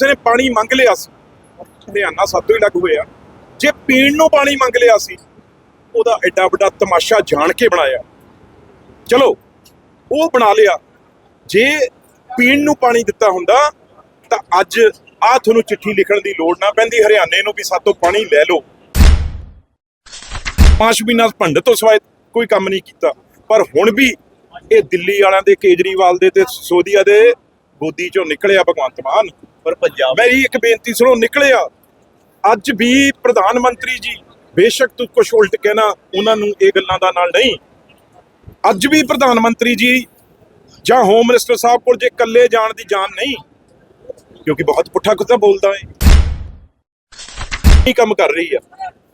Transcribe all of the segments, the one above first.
ਕਿਸੇ ਨੇ ਪਾਣੀ ਮੰਗ ਲਿਆ ਸੀ। ਹਰਿਆਣਾ ਸਾਤੋਂ ਹੀ ਲੱਗ ਹੋਇਆ। ਜੇ ਪੀਣ ਨੂੰ ਪਾਣੀ ਮੰਗ ਲਿਆ ਸੀ, ਉਹਦਾ ਐਡਾ ਵੱਡਾ ਤਮਾਸ਼ਾ ਜਾਣ ਕੇ ਬਣਾਇਆ। ਚਲੋ, ਉਹ ਬਣਾ ਲਿਆ। ਜੇ ਪੀਣ ਨੂੰ ਪਾਣੀ ਦਿੱਤਾ ਹੁੰਦਾ, ਤਾਂ ਅੱਜ ਆ ਤੁਹਾਨੂੰ ਚਿੱਠੀ ਲਿਖਣ ਦੀ ਲੋੜ ਨਾ ਪੈਂਦੀ। ਹਰਿਆਣੇ ਨੂੰ ਵੀ ਸਾਤੋਂ ਪਾਣੀ ਲੈ ਲਓ। ਪਾਂਚ ਮਹੀਨਾ ਭੰਡ ਤੋਂ ਸਿਵਾਏ ਕੋਈ ਕੰਮ ਨਹੀਂ ਕੀਤਾ। ਪਰ ਹੁਣ ਵੀ ਇਹ ਦਿੱਲੀ ਵਾਲਿਆਂ ਦੇ ਕੇਜਰੀਵਾਲ ਦੇ ਤੇ ਸੋਧੀਆ ਦੇ ਗੋਦੀ ਚੋਂ ਨਿਕਲਿਆ ਭਗਵੰਤ ਮਾਨ। ਪਰ ਪੰਜਾਬ ਮੇਰੀ ਇੱਕ ਬੇਨਤੀ ਸੁਣੋ ਨਿਕਲਿਆ ਅੱਜ ਵੀ ਪ੍ਰਧਾਨ ਮੰਤਰੀ ਜੀ, ਬੇਸ਼ੱਕ ਤੂੰ ਕੁਛ ਉਲਟ ਕਹਿਣਾ, ਉਹਨਾਂ ਨੂੰ ਇਹ ਗੱਲਾਂ ਦਾ ਨਾਲ ਨਹੀਂ। ਅੱਜ ਵੀ ਪ੍ਰਧਾਨ ਮੰਤਰੀ ਜੀ ਜਾਂ ਹੋਮ ਮਿਨਿਸਟਰ ਸਾਹਿਬ ਕੋਲ ਜੇ ਇਕੱਲੇ ਜਾਣ ਦੀ ਜਾਨ ਨਹੀਂ, ਕਿਉਂਕਿ ਬਹੁਤ ਪੁੱਠਾ ਕੁੱਤਾ ਬੋਲਦਾ ਹੈ ਕੀ ਕੰਮ ਕਰ ਰਹੀ ਆ?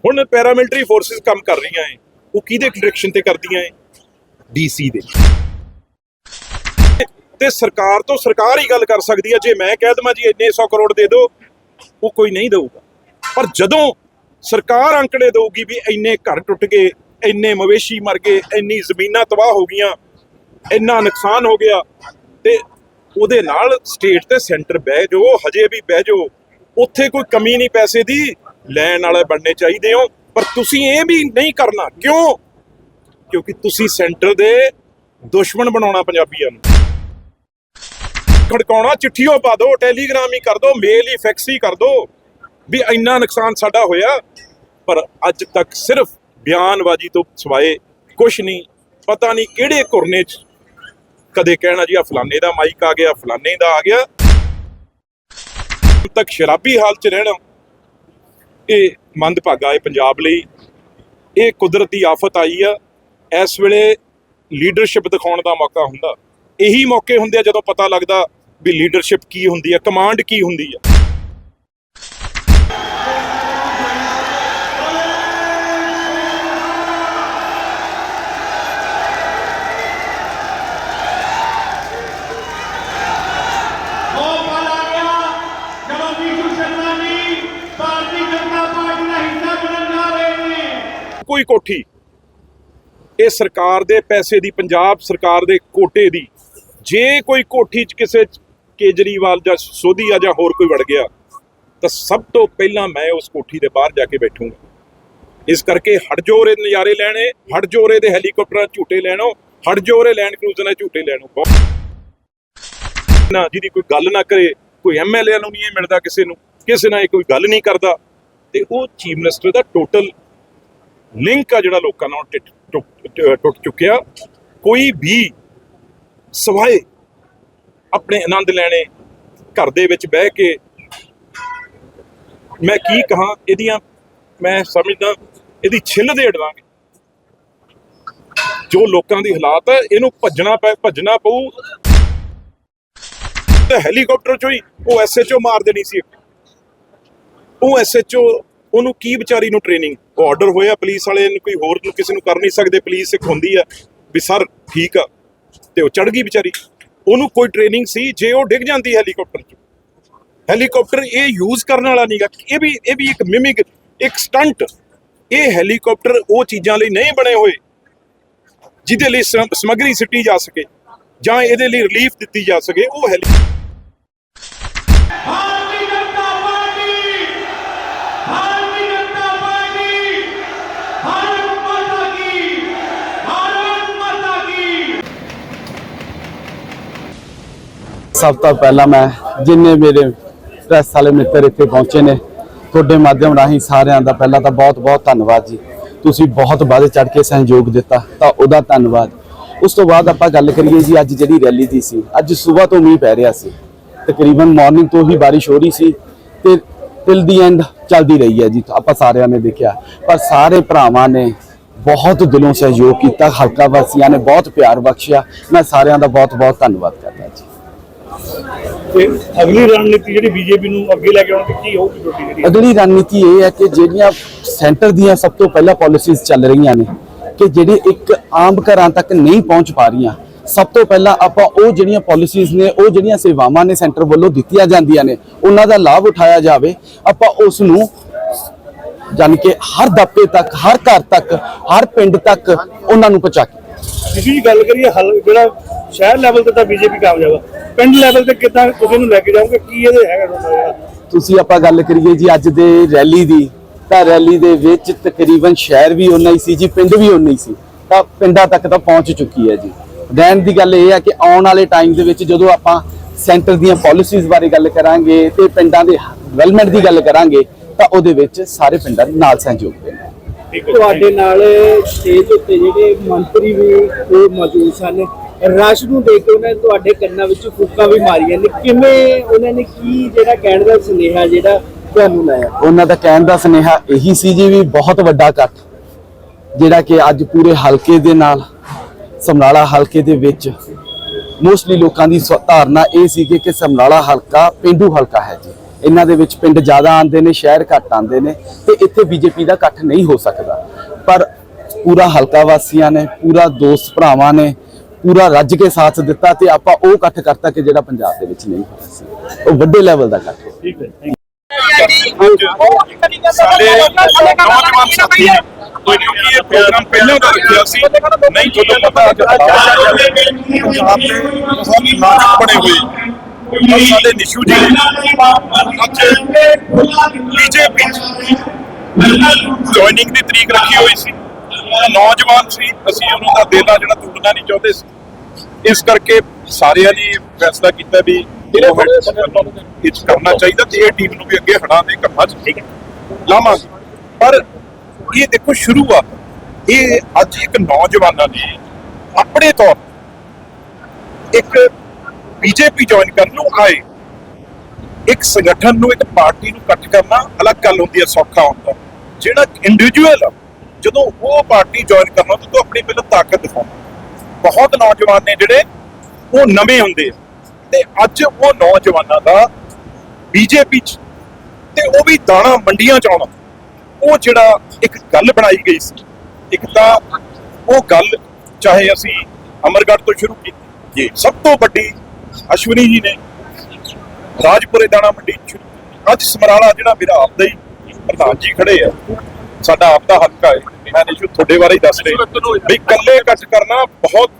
ਹੁਣ ਪੈਰਾਮਿਲਟਰੀ ਫੋਰਸਿਸ ਕੰਮ ਕਰ ਰਹੀਆਂ ਏ। ਉਹ ਕਿਹਦੇ ਡਾਇਰੈਕਸ਼ਨ ਤੇ ਕਰਦੀਆਂ ਏ? ਡੀਸੀ ਦੇ। ਤੇ ਸਰਕਾਰ ਤੋਂ ਸਰਕਾਰ ਹੀ ਗੱਲ ਕਰ ਸਕਦੀ ਹੈ, ਜੇ ਮੈਂ ਕਹਿ ਦਵਾਂ ਜੀ ਇੰਨੇ 100 ਕਰੋੜ ਦੇ ਦਿਓ, ਉਹ ਕੋਈ ਨਹੀਂ ਦਊਗਾ। ਪਰ ਜਦੋਂ ਸਰਕਾਰ ਅੰਕੜੇ ਦਊਗੀ ਵੀ ਇੰਨੇ ਘਰ ਟੁੱਟ ਗਏ, ਇੰਨੇ ਮਵੇਸ਼ੀ ਮਰ ਗਏ, ਇੰਨੀ ਜ਼ਮੀਨਾਂ ਤਬਾਹ ਹੋ ਗਈਆਂ, ਇੰਨਾ ਨੁਕਸਾਨ ਹੋ ਗਿਆ, ਤੇ ਉਹਦੇ ਨਾਲ ਸਟੇਟ ਤੇ ਸੈਂਟਰ ਬਹਿ ਜਾਓ, ਹਜੇ ਵੀ ਬਹਿ ਜਾਓ, ਉੱਥੇ ਕੋਈ ਕਮੀ ਨਹੀਂ ਪੈਸੇ ਦੀ, ਲੈਣ ਵਾਲੇ ਬਣਨੇ ਚਾਹੀਦੇ ਹੋ। ਪਰ ਤੁਸੀਂ ਇਹ ਵੀ ਨਹੀਂ ਕਰਨਾ। ਕਿਉਂ? ਕਿਉਂਕਿ ਤੁਸੀਂ ਸੈਂਟਰ ਦੇ ਦੁਸ਼ਮਣ ਬਣਾਉਣਾ ਪੰਜਾਬੀਆਂ ਨੂੰ। ਖੜਕਾਉਣਾ, ਚਿੱਠੀਓ ਪਾ ਦਿਓ, ਟੈਲੀਗ੍ਰਾਮ ਹੀ ਕਰ ਦਿਓ ਮੇਲ ਹੀ ਫੈਕਸ ਹੀ ਕਰ ਦਿਓ, ਵੀ ਇੰਨਾ ਨੁਕਸਾਨ ਸਾਡਾ ਹੋਇਆ। ਪਰ ਅੱਜ ਤੱਕ ਸਿਰਫ ਬਿਆਨਬਾਜ਼ੀ ਤੋਂ ਸਿਵਾਏ ਕੁਝ ਨਹੀਂ, ਪਤਾ ਨਹੀਂ ਕਿਹੜੇ ਕੁਰਨੇ 'ਚ ਕਦੇ ਕਹਿਣਾ ਜੀ ਆ ਫਲਾਣੇ ਦਾ ਮਾਈਕ ਆ ਗਿਆ, ਫਲਾਣੇ ਦਾ ਆ ਗਿਆ। ਤੱਕ ਸ਼ਰਾਬੀ ਹਾਲ 'ਚ ਰਹਿਣਾ। ਇਹ ਮੰਦਭਾਗਾ ਹੈ ਪੰਜਾਬ ਲਈ। ਇਹ ਕੁਦਰਤੀ ਆਫਤ ਆਈ ਆ। ਇਸ ਵੇਲੇ ਲੀਡਰਸ਼ਿਪ ਦਿਖਾਉਣ ਦਾ ਮੌਕਾ ਹੁੰਦਾ। ਇਹੀ ਮੌਕੇ ਹੁੰਦੇ ਆ ਜਦੋਂ ਪਤਾ ਲੱਗਦਾ ਵੀ ਲੀਡਰਸ਼ਿਪ ਕੀ ਹੁੰਦੀ ਆ ਕਮਾਂਡ ਕੀ ਹੁੰਦੀ ਨੇ। ਕੋਈ ਕੋਠੀ। ਇਹ ਸਰਕਾਰ ਦੇ ਪੈਸੇ ਦੀ ਪੰਜਾਬ ਸਰਕਾਰ ਦੇ ਕੋਟੇ ਦੀ। ਜੇ ਕੋਈ ਕੋਠੀ 'ਚ ਕਿਸੇ ਕੇਜਰੀਵਾਲ ਜਾਂ ਸੋਧੀਆ ਜਾਂ ਹੋਰ ਕੋਈ ਵੜ ਗਿਆ, ਤਾਂ ਸਭ ਤੋਂ ਪਹਿਲਾਂ ਮੈਂ ਉਸ ਕੋਠੀ ਦੇ ਬਾਹਰ ਜਾ ਕੇ ਬੈਠੂੰਗਾ। ਇਸ ਕਰਕੇ ਹਟਜੋਰੇ ਨਜ਼ਾਰੇ ਲੈਣੇ ਹਟਜੋਰੇ ਦੇ ਹੈਲੀਕਾਪਟਰਾਂ ਝੂਟੇ ਲੈਣੋ ਹਟਜੋਰੇ ਲੈਂਡ ਕਰੂਜ਼ਰ ਨਾਲ ਝੂਟੇ ਲੈਣੋ। ਬਹੁਤ ਨਾ ਜਿਹਦੀ ਕੋਈ ਗੱਲ ਨਾ ਕਰੇ, ਕੋਈ ਐਮਐਲਏ ਨੂੰ ਨਹੀਂ ਇਹ ਮਿਲਦਾ ਕਿਸੇ ਨੂੰ, ਕਿਸੇ ਨਾਲ ਇਹ ਕੋਈ ਗੱਲ ਨਹੀਂ ਕਰਦਾ। ਤੇ ਉਹ ਚੀਫ ਮਿਨਿਸਟਰ ਦਾ ਟੋਟਲ ਲਿੰਕ ਆ ਜਿਹੜਾ ਲੋਕਾਂ ਨਾਲ ਟਿੱਟ- ਟੁੱਟ ਟੁੱਟ ਚੁੱਕਿਆ। ਕੋਈ ਵੀ ਸਵਾਏ ਆਪਣੇ ਆਨੰਦ ਲੈਣੇ ਘਰ ਦੇ ਵਿੱਚ ਬਹਿ ਕੇ ਮੈਂ ਕੀ ਕਹਾਂ, ਇਹਦੀਆਂ ਮੈਂ ਸਮਝਦਾ, ਇਹਦੀ ਛਿੱਲ ਦੇ ਦਾਂਗੇ ਜੋ ਲੋਕਾਂ ਦੀ ਹਾਲਾਤ ਹੈ, ਇਹਨੂੰ ਭੱਜਣਾ ਪੈ, ਭੱਜਣਾ ਪਊ। ਤੇ ਹੈਲੀਕਾਪਟਰ ਚੋਂ ਹੀ ਉਹ ਐਸਐਚਓ ਮਾਰ ਦੇਣੀ ਸੀ। ਉਹ ਐਸਐਚਓ ਉਹਨੂੰ ਕੀ ਵਿਚਾਰੀ ਨੂੰ ਟ੍ਰੇਨਿੰਗ ਉਹ ਆਰਡਰ ਹੋਇਆ ਪੁਲਿਸ ਵਾਲੇ ਨੂੰ, ਕੋਈ ਹੋਰ ਨੂੰ, ਕਿਸੇ ਨੂੰ ਕਰ ਨਹੀਂ ਸਕਦੇ, ਪੁਲਿਸ ਇੱਕ ਹੁੰਦੀ ਆ ਵੀ ਸਰ ਠੀਕ ਆ, ਤੇ ਉਹ ਚੜ ਗਈ ਵਿਚਾਰੀ। ਉਹਨੂੰ ਕੋਈ ਟ੍ਰੇਨਿੰਗ ਸੀ, ਜੇ ਉਹ ਡਿੱਗ ਜਾਂਦੀ ਹੈਲੀਕਾਪਟਰ 'ਚ। ਹੈਲੀਕਾਪਟਰ ਇਹ ਯੂਜ਼ ਕਰਨ ਵਾਲਾ ਨਹੀਂਗਾ ਇਹ ਵੀ ਇਹ ਵੀ ਇੱਕ ਮਿਮਿਕ ਇੱਕ ਸਟੰਟ ਇਹ ਹੈਲੀਕਾਪਟਰ ਉਹ ਚੀਜ਼ਾਂ ਲਈ ਨਹੀਂ ਬਣੇ ਹੋਏ, ਜਿਹਦੇ ਲਈ ਸਮ- ਸਮੱਗਰੀ ਸਿੱਟੀ ਜਾ ਸਕੇ, ਜਾਂ ਇਹਦੇ ਲਈ ਰਿਲੀਫ ਦਿੱਤੀ ਜਾ ਸਕੇ, ਉਹ ਹੈਲੀ ਸਭ ਤੋਂ ਪਹਿਲਾਂ ਮੈਂ ਜਿੰਨੇ ਮੇਰੇ ਪ੍ਰੈਸ ਵਾਲੇ ਮਿੱਤਰ ਇੱਥੇ ਪਹੁੰਚੇ ਨੇ, ਤੁਹਾਡੇ ਮਾਧਿਅਮ ਰਾਹੀਂ ਸਾਰਿਆਂ ਦਾ ਪਹਿਲਾਂ ਤਾਂ ਬਹੁਤ-ਬਹੁਤ ਧੰਨਵਾਦ ਜੀ। ਤੁਸੀਂ ਬਹੁਤ ਵੱਧ ਚੜ ਕੇ ਸਹਿਯੋਗ ਦਿੱਤਾ, ਤਾਂ ਉਹਦਾ ਧੰਨਵਾਦ। ਉਸ ਤੋਂ ਬਾਅਦ ਆਪਾਂ ਗੱਲ ਕਰੀਏ ਜੀ, ਅੱਜ ਜਿਹੜੀ ਰੈਲੀ ਦੀ ਸੀ, ਅੱਜ ਸਵੇਰ ਤੋਂ ਮੀਂਹ ਪੈ ਰਿਹਾ ਸੀ। ਤਕਰੀਬਨ ਮਾਰਨਿੰਗ ਤੋਂ ਹੀ ਬਾਰਿਸ਼ ਹੋ ਰਹੀ ਸੀ ਤੇ ਟਿਲ ਦੀ ਐਂਡ ਚੱਲਦੀ ਰਹੀ ਹੈ ਜੀ, ਆਪਾਂ ਸਾਰਿਆਂ ਨੇ ਦੇਖਿਆ। ਪਰ ਸਾਰੇ ਭਰਾਵਾਂ ਨੇ ਬਹੁਤ ਦਿਲੋਂ ਸਹਿਯੋਗ ਕੀਤਾ, ਹਲਕਾ ਵਾਸੀਆਂ ਨੇ ਬਹੁਤ ਪਿਆਰ ਬਖਸ਼ਿਆ। ਮੈਂ ਸਾਰਿਆਂ ਦਾ ਬਹੁਤ-ਬਹੁਤ ਧੰਨਵਾਦ ਕਰਦਾ ਜੀ। ਤੇ ਅਗਲੀ ਰਣਨੀਤੀ ਜਿਹੜੀ ਬੀਜੇਪੀ ਨੂੰ ਅੱਗੇ ਲੈ ਕੇ ਆਉਣ ਦੀ ਕੀ ਹੋਊਗੀ ਤੁਹਾਡੀ ਜਿਹੜੀ ਅਗਲੀ ਰਣਨੀਤੀ ਇਹ ਹੈ ਕਿ ਜਿਹੜੀਆਂ ਸੈਂਟਰ ਦੀਆਂ ਸਭ ਤੋਂ ਪਹਿਲਾਂ ਪਾਲਿਸੀਜ਼ ਚੱਲ ਰਹੀਆਂ ਨੇ ਕਿ ਜਿਹੜੇ ਇੱਕ ਆਮ ਘਰਾਂ ਤੱਕ ਨਹੀਂ ਪਹੁੰਚ ਪਾ ਰਹੀਆਂ ਸਭ ਤੋਂ ਪਹਿਲਾਂ ਆਪਾਂ ਉਹ ਜਿਹੜੀਆਂ ਪਾਲਿਸੀਜ਼ ਨੇ ਉਹ ਜਿਹੜੀਆਂ ਸੇਵਾਵਾਂ ਨੇ ਸੈਂਟਰ ਵੱਲੋਂ ਦਿੱਤੀਆਂ ਜਾਂਦੀਆਂ ਨੇ ਉਹਨਾਂ ਦਾ ਲਾਭ ਉਠਾਇਆ ਜਾਵੇ ਆਪਾਂ ਉਸ ਨੂੰ ਜਾਣੀ ਕਿ ਹਰ ਦਬਕੇ ਤੱਕ ਹਰ ਘਰ ਤੱਕ ਹਰ ਪਿੰਡ ਤੱਕ ਉਹਨਾਂ ਨੂੰ ਪਹੁੰਚਾ ਕੇ ਤੁਸੀਂ ਗੱਲ ਕਰੀਏ ਜਿਹੜਾ ਸ਼ਹਿਰ ਲੈਵਲ ਤੇ ਤਾਂ ਬੀਜੇਪੀ ਕਾਮਯਾਬ ਆ ਪਿੰਡ ਲੈਵਲ ਤੇ ਕਿੱਦਾਂ ਤੁਸੀਂ ਇਹਨੂੰ ਲੈ ਕੇ ਜਾਓਗੇ? ਕੀ ਇਹਦੇ ਹੈਗਾ ਤੁਸੀਂ ਆਪਾਂ ਗੱਲ ਕਰੀਏ ਜੀ ਅੱਜ ਦੇ ਰੈਲੀ ਦੀ ਤਾਂ ਰੈਲੀ ਦੇ ਵਿੱਚ ਤਕਰੀਬਨ ਸ਼ਹਿਰ ਵੀ ਉਨਾ ਹੀ ਸੀ ਜੀ ਪਿੰਡ ਵੀ ਉਨਾ ਹੀ ਸੀ। ਤਾਂ ਪਿੰਡਾਂ ਤੱਕ ਤਾਂ ਪਹੁੰਚ ਚੁੱਕੀ ਹੈ ਜੀ। ਰਹਿਣ ਦੀ ਗੱਲ ਇਹ ਹੈ ਕਿ ਆਉਣ ਵਾਲੇ ਟਾਈਮ ਦੇ ਵਿੱਚ ਜਦੋਂ ਆਪਾਂ ਸੈਂਟਰ ਦੀਆਂ ਪਾਲਿਸੀਜ਼ ਬਾਰੇ ਗੱਲ ਕਰਾਂਗੇ ਤੇ ਪਿੰਡਾਂ ਦੇ ਡਿਵੈਲਪਮੈਂਟ ਦੀ ਗੱਲ ਕਰਾਂਗੇ ਤਾਂ ਉਹਦੇ ਵਿੱਚ ਸਾਰੇ ਪਿੰਡਾਂ ਨਾਲ ਸਹਿਯੋਗ ਹੈ ਤੁਹਾਡੇ ਨਾਲ ਸਟੇਜ ਉੱਤੇ ਜਿਹੜੇ ਮੰਤਰੀ ਵੀ ਉਹ ਮੌਜੂਦ ਸਨ। ਰਸ਼ ਨੂੰ ਦੇਖ ਕੇ ਉਹਨਾਂ ਨੇ ਤੁਹਾਡੇ ਕੰਨਾਂ ਵਿੱਚ ਫੂਕਾਂ ਵੀ ਮਾਰੀਆਂ ਨੇ। ਕਿਵੇਂ ਉਹਨਾਂ ਨੇ ਕੀ ਜਿਹੜਾ ਕਹਿਣ ਦਾ ਸੁਨੇਹਾ ਜਿਹੜਾ ਤੁਹਾਨੂੰ ਲਾਇਆ? ਉਹਨਾਂ ਦਾ ਕਹਿਣ ਦਾ ਸੁਨੇਹਾ ਇਹੀ ਸੀ ਜੀ ਵੀ ਬਹੁਤ ਵੱਡਾ ਇਕੱਠ, ਜਿਹੜਾ ਕਿ ਅੱਜ ਪੂਰੇ ਹਲਕੇ ਦੇ ਨਾਲ ਸਮਨਾਲਾ ਹਲਕੇ ਦੇ ਵਿੱਚ ਮੋਸਟਲੀ ਲੋਕਾਂ ਦੀ ਸਵ- ਧਾਰਨਾ ਇਹ ਸੀ ਕਿ ਸਮਨਾਲਾ ਹਲਕਾ ਪਿੰਡੂ ਹਲਕਾ ਹੈ ਜੀ। ਇਹਨਾਂ ਦੇ ਵਿੱਚ ਪਿੰਡ ਜ਼ਿਆਦਾ ਆਉਂਦੇ ਨੇ, ਸ਼ਹਿਰ ਘੱਟ ਆਉਂਦੇ ਨੇ ਤੇ ਇੱਥੇ ਬੀਜੇਪੀ ਦਾ ਇਕੱਠ ਨਹੀਂ ਹੋ ਸਕਦਾ। ਪਰ ਪੂਰਾ ਹਲਕਾ ਵਾਸੀਆਂ ਨੇ, ਪੂਰਾ ਦੋਸਤ ਭਰਾਵਾਂ ਨੇ ਪੂਰਾ ਰੱਜ ਕੇ ਸਾਥ ਦਿੱਤਾ ਤੇ ਆਪਾਂ ਉਹ ਇਕੱਠ ਕਰਤਾ ਕਿ ਜਿਹੜਾ ਪੰਜਾਬ ਦੇ ਵਿੱਚ ਨਹੀਂ ਹੋਇਆ ਸੀ। ਉਹ ਵੱਡੇ ਲੈਵਲ ਦਾ ਇਕੱਠ। ਠੀਕ ਹੈ। ਸਾਡੇ ਨੌਜਵਾਨ ਸਾਥੀ ਕਿਉਂਕਿ ਇਹ ਪ੍ਰੋਗਰਾਮ ਪਹਿਲਾਂ ਦਾ ਰੱਖਿਆ ਸੀ। ਨਹੀਂ ਤੁਹਾਨੂੰ ਪਤਾ ਦੇ ਬਹੁਤ ਨਾਜ਼ੁਕ ਬਣੇ ਹੋਏ। ਸਾਡੇ ਨਿਸ਼ੂ ਜੀ ਅੱਜ ਬੀਜੇਪੀ ਜੁਆਇਨਿੰਗ ਦੀ ਤਰੀਕ ਰੱਖੀ ਹੋਈ ਸੀ। ਨੌਜਵਾਨ ਸੀ ਅਸੀਂ ਉਹਨਾਂ ਦਾ ਦਿਲ ਜਿਹੜਾ ਟੁੱਟਣਾ ਨਹੀਂ ਚਾਹੁੰਦੇ ਸੀ। ਇਸ ਕਰਕੇ ਸਾਰਿਆਂ ਨੇ ਫੈਸਲਾ ਕੀਤਾ ਵੀ ਇਹ ਕਰਨਾ ਚਾਹੀਦਾ ਤੇ ਇਹ ਟੀਮ ਨੂੰ ਵੀ ਅੱਗੇ ਹਟਾ ਦੇ ਕੰਮਾਂ 'ਚ ਠੀਕ ਹੈ। ਲਾਵਾਂਗੇ। ਪਰ ਇਹ ਦੇਖੋ ਸ਼ੁਰੂਆਤ ਇਹ ਅੱਜ ਇੱਕ ਨੌਜਵਾਨਾਂ ਨੇ ਆਪਣੇ ਤੌਰ ਇੱਕ ਬੀਜੇਪੀ ਜੁਆਇਨ ਕਰਨ ਨੂੰ ਆਏ। ਇੱਕ ਸੰਗਠਨ ਨੂੰ ਇੱਕ ਪਾਰਟੀ ਨੂੰ ਇਕੱਠ ਕਰਨਾ ਅਲੱਗ ਗੱਲ ਹੁੰਦੀ ਹੈ ਸੌਖਾ ਹੁੰਦਾ ਜਿਹੜਾ ਇੰਡੀਵਿਜੂਅਲ ਆ ਜਦੋਂ ਉਹ ਪਾਰਟੀ ਜੁਆਇਨ ਕਰਨਾ ਤਾਂ ਤੂੰ ਆਪਣੀ ਪਹਿਲਾਂ ਤਾਕਤ ਦਿਖਾਉਣਾ ਬਹੁਤ ਨੌਜਵਾਨ ਨੇ ਜਿਹੜੇ, ਉਹ ਨਵੇਂ ਹੁੰਦੇ ਆ। ਤੇ ਅੱਜ ਉਹ ਨੌਜਵਾਨਾਂ ਦਾ ਬੀਜੇਪੀ ਚ, ਤੇ ਉਹ ਵੀ ਦਾਣਾ ਮੰਡੀਆਂ ਚ ਆਉਣਾ। ਉਹ ਜਿਹੜਾ ਇੱਕ ਗੱਲ ਬਣਾਈ ਗਈ ਸੀ, ਇੱਕ ਤਾਂ ਉਹ ਗੱਲ ਚਾਹੇ ਅਸੀਂ ਅਮਰਗੜ੍ਹ ਤੋਂ ਸ਼ੁਰੂ ਕੀਤੀ, ਜੀ ਸਭ ਤੋਂ ਵੱਡੀ ਅਸ਼ਵਨੀ ਜੀ ਨੇ ਰਾਜਪੁਰੇ ਦਾਣਾ ਮੰਡੀ ਚ ਅੱਜ ਸਮਰਾਲਾ ਜਿਹੜਾ ਮੇਰਾ ਆਪਦਾ ਹੀ ਪ੍ਰਧਾਨ ਜੀ ਖੜੇ ਆ ਸਾਡਾ ਆਪਦਾ ਹਲਕਾ ਹੈ ਮੈਂ ਨਿਸ਼ੂ ਤੁਹਾਡੇ ਬਾਰੇ ਹੀ ਦੱਸ ਰਿਹਾ। ਵੀ ਇਕੱਲੇ ਕੱਟ ਕਰਨਾ ਬਹੁਤ